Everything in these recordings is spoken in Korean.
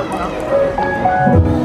Obrigado.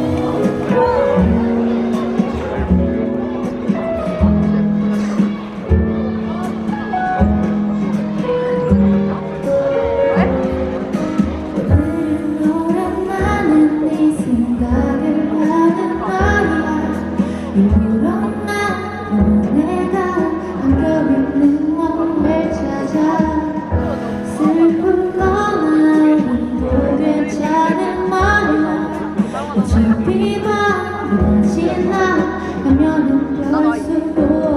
비만 신나? 가면은 별수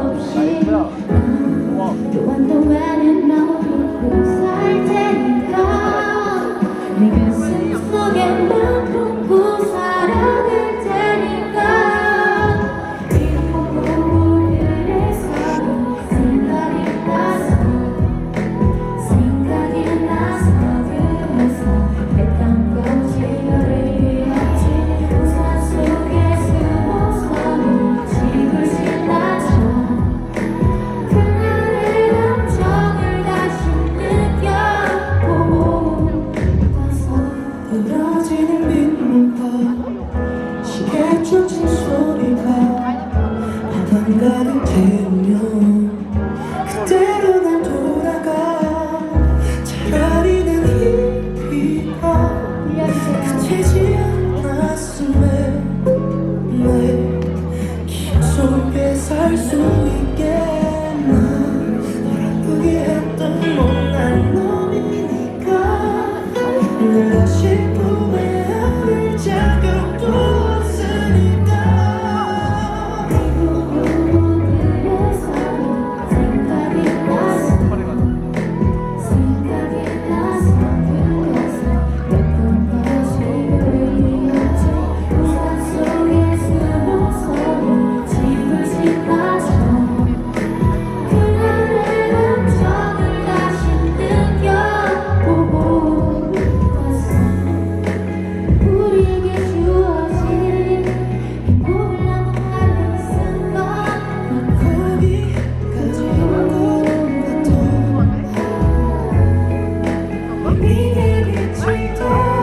사라지는 빗물과 시계쫓은 소리가 바람 가득 태우면 Being in your dreams.